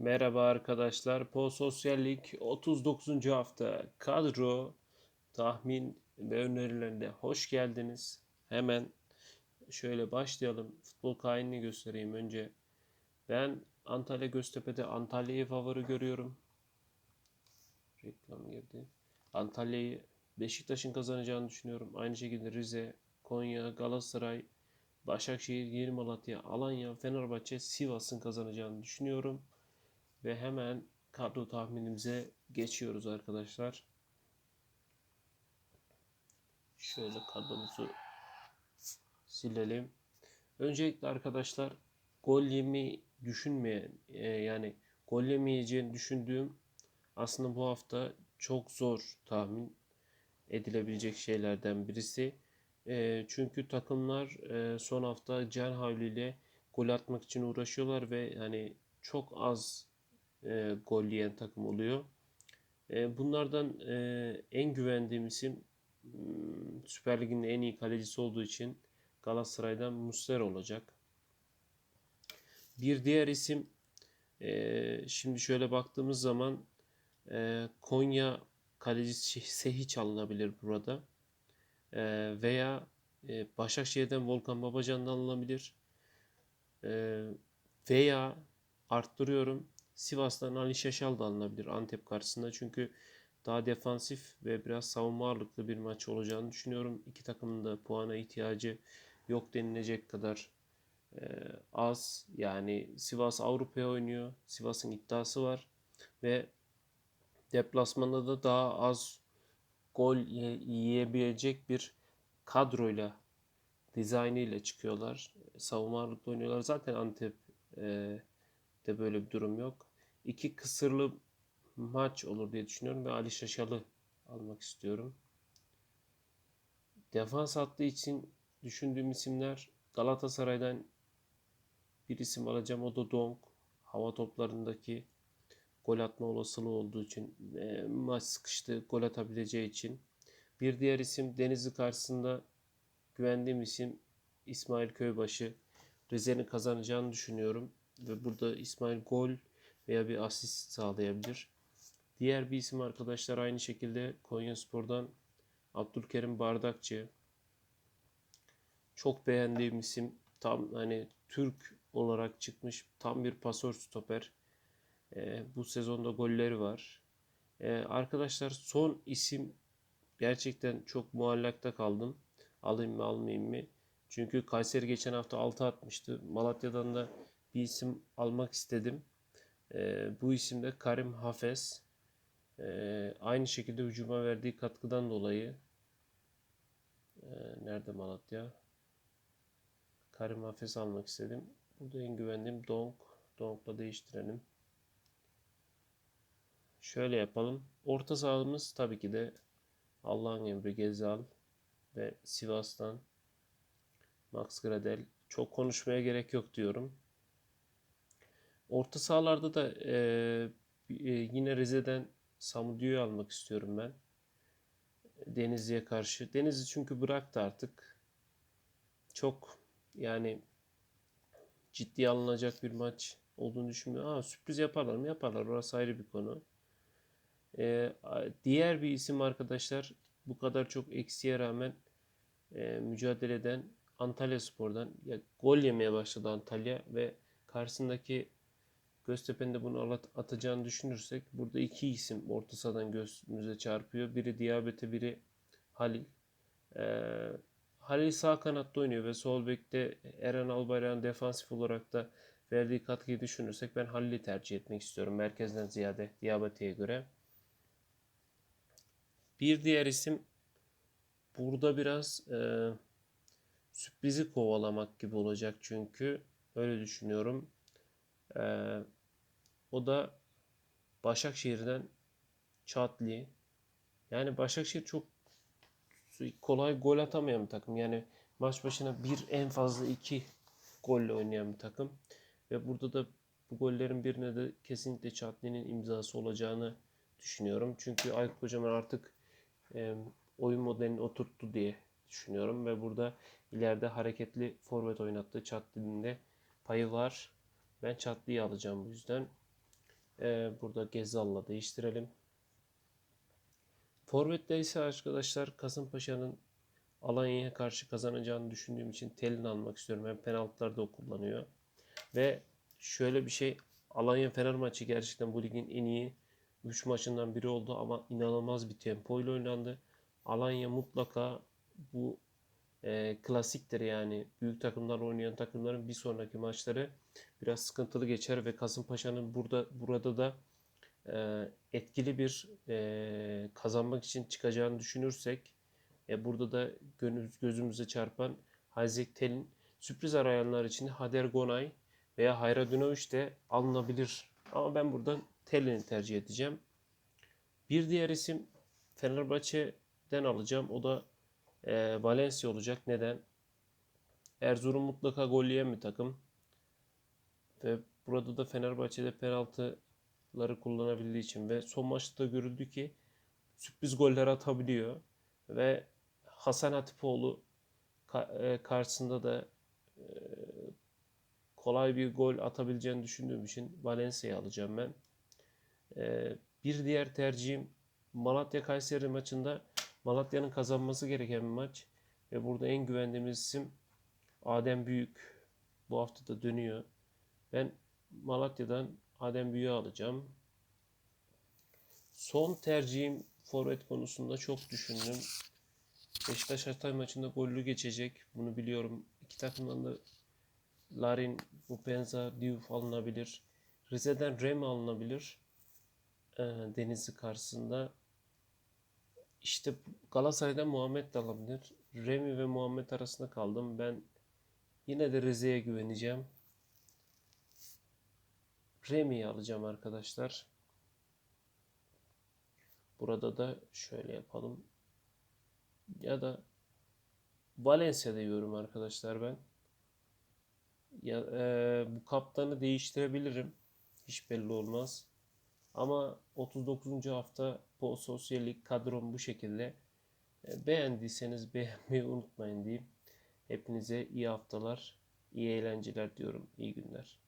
Merhaba arkadaşlar. Po Sosyallik 39. hafta kadro tahmin ve önerilerine hoş geldiniz. Hemen şöyle başlayalım. Futbol kainini göstereyim önce. Ben Antalya Göztepe'de Antalya'yı favori görüyorum. Reklam girdi. Antalya'yı Beşiktaş'ın kazanacağını düşünüyorum. Aynı şekilde Rize, Konya, Galatasaray, Başakşehir, Yeni Malatya, Alanya, Fenerbahçe, Sivas'ın kazanacağını düşünüyorum. Ve hemen kadro tahminimize geçiyoruz arkadaşlar. Şöyle kadromuzu silelim. Öncelikle arkadaşlar gol yemeyi düşünmeyen e, yani gol yemeyeceğini düşündüğüm aslında bu hafta çok zor tahmin edilebilecek şeylerden birisi. E, çünkü takımlar e, son hafta can havliyle gol atmak için uğraşıyorlar ve hani çok az e, gol yiyen takım oluyor. E, bunlardan e, en güvendiğim isim hmm, Süper Lig'in en iyi kalecisi olduğu için Galatasaray'dan Muslera olacak. Bir diğer isim e, şimdi şöyle baktığımız zaman e, Konya kalecisi Sehiç alınabilir burada. E, veya e, Başakşehir'den Volkan Babacan'dan alınabilir. E, veya arttırıyorum Sivas'tan Ali Şaşal da alınabilir Antep karşısında. Çünkü daha defansif ve biraz savunma ağırlıklı bir maç olacağını düşünüyorum. İki takımın da puana ihtiyacı yok denilecek kadar e, az. Yani Sivas Avrupa'ya oynuyor. Sivas'ın iddiası var. Ve deplasmanda da daha az gol yiyebilecek bir kadroyla dizaynı ile çıkıyorlar. Savunma ağırlıklı oynuyorlar. Zaten Antep e, de böyle bir durum yok iki kısırlı maç olur diye düşünüyorum ve Ali Şaşalı almak istiyorum. Defans hattı için düşündüğüm isimler Galatasaray'dan bir isim alacağım. O da Donk. Hava toplarındaki gol atma olasılığı olduğu için e, maç sıkıştı gol atabileceği için. Bir diğer isim Denizli karşısında güvendiğim isim İsmail Köybaşı. Rize'nin kazanacağını düşünüyorum. Ve burada İsmail gol veya bir asist sağlayabilir. Diğer bir isim arkadaşlar aynı şekilde Konya Spor'dan Abdülkerim Bardakçı. Çok beğendiğim isim. Tam hani Türk olarak çıkmış tam bir pasör stoper. E, bu sezonda golleri var. E, arkadaşlar son isim gerçekten çok muallakta kaldım. Alayım mı almayayım mı? Çünkü Kayseri geçen hafta 6 atmıştı. Malatya'dan da bir isim almak istedim. E, bu isim de Karim Hafez. E, aynı şekilde hücuma verdiği katkıdan dolayı e, nerede Malatya? Karim Hafez almak istedim. Burada en güvendiğim Donk. Donk'la değiştirelim. Şöyle yapalım. Orta sahamız tabii ki de Allah'ın emri Gezal ve Sivas'tan Max Gradel. Çok konuşmaya gerek yok diyorum. Orta sahalarda da e, yine Rize'den Samudio'yu almak istiyorum ben. Denizli'ye karşı. Denizli çünkü bıraktı artık. Çok yani ciddiye alınacak bir maç olduğunu düşünmüyorum. Aa, sürpriz yaparlar mı? Yaparlar. Orası ayrı bir konu. Ee, diğer bir isim arkadaşlar bu kadar çok eksiye rağmen e, mücadele eden Antalya Spor'dan ya, gol yemeye başladı Antalya ve karşısındaki Göztepe'nin bunu atacağını düşünürsek burada iki isim orta sahadan gözümüze çarpıyor. Biri Diabete, biri Halil. Ee, Halil sağ kanatta oynuyor ve sol bekte Eren Albayrak'ın defansif olarak da verdiği katkıyı düşünürsek ben Halil'i tercih etmek istiyorum merkezden ziyade Diabete'ye göre. Bir diğer isim burada biraz e, sürprizi kovalamak gibi olacak çünkü öyle düşünüyorum. Ee, o da Başakşehir'den Çatli. Yani Başakşehir çok kolay gol atamayan bir takım. Yani maç başına bir en fazla iki golle oynayan bir takım. Ve burada da bu gollerin birine de kesinlikle Çatli'nin imzası olacağını düşünüyorum. Çünkü Aykut Kocaman artık e, oyun modelini oturttu diye düşünüyorum. Ve burada ileride hareketli forvet oynattığı Çatli'nin de payı var. Ben Çatlı'yı alacağım bu yüzden. Ee, burada Gezal'la değiştirelim. Forvet'te ise arkadaşlar Kasımpaşa'nın Alanya'ya karşı kazanacağını düşündüğüm için Telin almak istiyorum. Hem penaltılarda o kullanıyor. Ve şöyle bir şey Alanya Fener maçı gerçekten bu ligin en iyi 3 maçından biri oldu ama inanılmaz bir tempo ile oynandı. Alanya mutlaka bu e, klasiktir yani büyük takımlar oynayan takımların bir sonraki maçları biraz sıkıntılı geçer ve Kasımpaşa'nın burada burada da e, etkili bir e, kazanmak için çıkacağını düşünürsek e, burada da gönül, gözümüze çarpan Isaac Tel'in sürpriz arayanlar için Hader Gonay veya Hayradinovic de alınabilir. Ama ben buradan Tel'ini tercih edeceğim. Bir diğer isim Fenerbahçe'den alacağım. O da e, Valencia olacak. Neden? Erzurum mutlaka gol yiyen bir takım. Ve burada da Fenerbahçe'de penaltıları kullanabildiği için ve son maçta da görüldü ki sürpriz goller atabiliyor. Ve Hasan Hatipoğlu e, karşısında da e, kolay bir gol atabileceğini düşündüğüm için Valencia'yı alacağım ben. E, bir diğer tercihim Malatya Kayseri maçında Malatya'nın kazanması gereken bir maç ve burada en güvendiğimiz isim Adem Büyük. Bu hafta da dönüyor. Ben Malatya'dan Adem Büyük'ü alacağım. Son tercihim forvet konusunda çok düşündüm. Beşiktaş Hatay maçında gollü geçecek. Bunu biliyorum. İki takımdan da Larin, Bupenza, Diouf alınabilir. Rize'den Rem alınabilir. Ee, Denizli karşısında. İşte Galatasaray'dan Muhammed de alabilir. Remi ve Muhammed arasında kaldım. Ben yine de Rize'ye güveneceğim. Remi'yi alacağım arkadaşlar. Burada da şöyle yapalım. Ya da Valencia diyorum arkadaşlar ben. Ya e, bu kaptanı değiştirebilirim. Hiç belli olmaz. Ama 39. hafta bu sosyallik kadrom bu şekilde. E, beğendiyseniz beğenmeyi unutmayın diyeyim. Hepinize iyi haftalar, iyi eğlenceler diyorum. İyi günler.